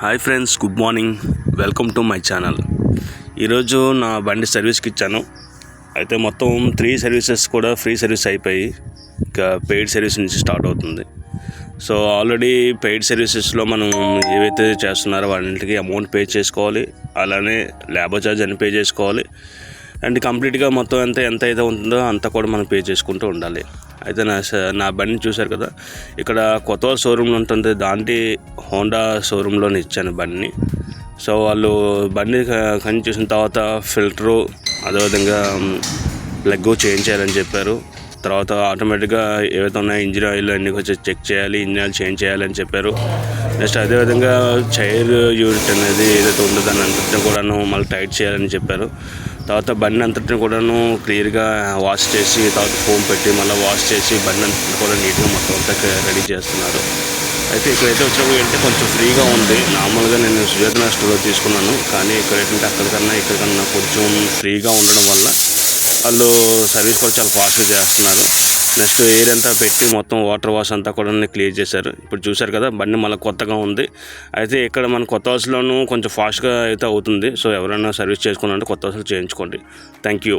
Hi friends good morning welcome to my channel ఈరోజు నా బండి సర్వీస్కి ఇచ్చాను. అయితే మొత్తం త్రీ సర్వీసెస్ కూడా ఫ్రీ సర్వీస్ అయిపోయి ఇంకా పెయిడ్ సర్వీస్ నుంచి స్టార్ట్ అవుతుంది. సో ఆల్రెడీ పెయిడ్ సర్వీసెస్లో మనం ఏవైతే చేస్తున్నారో వాటికి అమౌంట్ పే చేసుకోవాలి. అలానే లేబర్ ఛార్జ్ అని పే చేసుకోవాలి. అండ్ కంప్లీట్గా మొత్తం ఎంత ఎంత అయితే ఉంటుందో అంత కూడా మనం పే చేసుకుంటూ ఉండాలి. అయితే నా స- నా బండిని చూశారు కదా ఇక్కడ కొత్త షోరూమ్లో ఉంటుంది దాంటి హోండా షోరూంలోనే ఇచ్చాను బండిని. సో వాళ్ళు బండి క- చూసిన తర్వాత ఫిల్టరు అదేవిధంగా ప్లగ్ చేంజ్ చేయాలని చెప్పారు. తర్వాత ఆటోమేటిక్గా ఏవైతే ఉన్నాయో ఇంజిన్ ఆయిల్ అన్నీ కొంచెం చెక్ చేయాలి ఇంజిన్ ఆయిల్ చేంజ్ చేయాలని చెప్పారు. నెక్స్ట్ అదేవిధంగా చైర్ యూనిట్ అనేది ఏదైతే ఉందో దాని అంతటిని కూడాను మళ్ళీ టైట్ చేయాలని చెప్పారు. తర్వాత బండి అంతటిని కూడాను క్లియర్గా వాష్ చేసి తర్వాత ఫోమ్ పెట్టి మళ్ళీ వాష్ చేసి బండి అంతటిని కూడా నీట్గా మొత్తం అంతా రెడీ చేస్తున్నారు. అయితే ఇక్కడైతే వచ్చినప్పుడు ఏంటంటే కొంచెం ఫ్రీగా ఉంది. నార్మల్గా నేను సుజాతన స్టోర్లో తీసుకున్నాను. కానీ ఇక్కడ ఏంటంటే అక్కడికన్నా ఇక్కడికన్నా కొంచెం ఫ్రీగా ఉండడం వల్ల వాళ్ళు సర్వీస్ కూడా చాలా ఫాస్ట్గా చేస్తున్నారు. నెక్స్ట్ ఎయిర్ అంతా పెట్టి మొత్తం వాటర్ వాష్ అంతా కూడా క్లియర్ చేశారు. ఇప్పుడు చూశారు కదా బండి మళ్ళీ కొత్తగా ఉంది. అయితే ఇక్కడ మన కొత్త హౌస్లోనూ కొంచెం ఫాస్ట్గా అయితే అవుతుంది. సో ఎవరైనా సర్వీస్ చేసుకున్నారంటే కొత్త హౌస్లో చేయించుకోండి. Thank you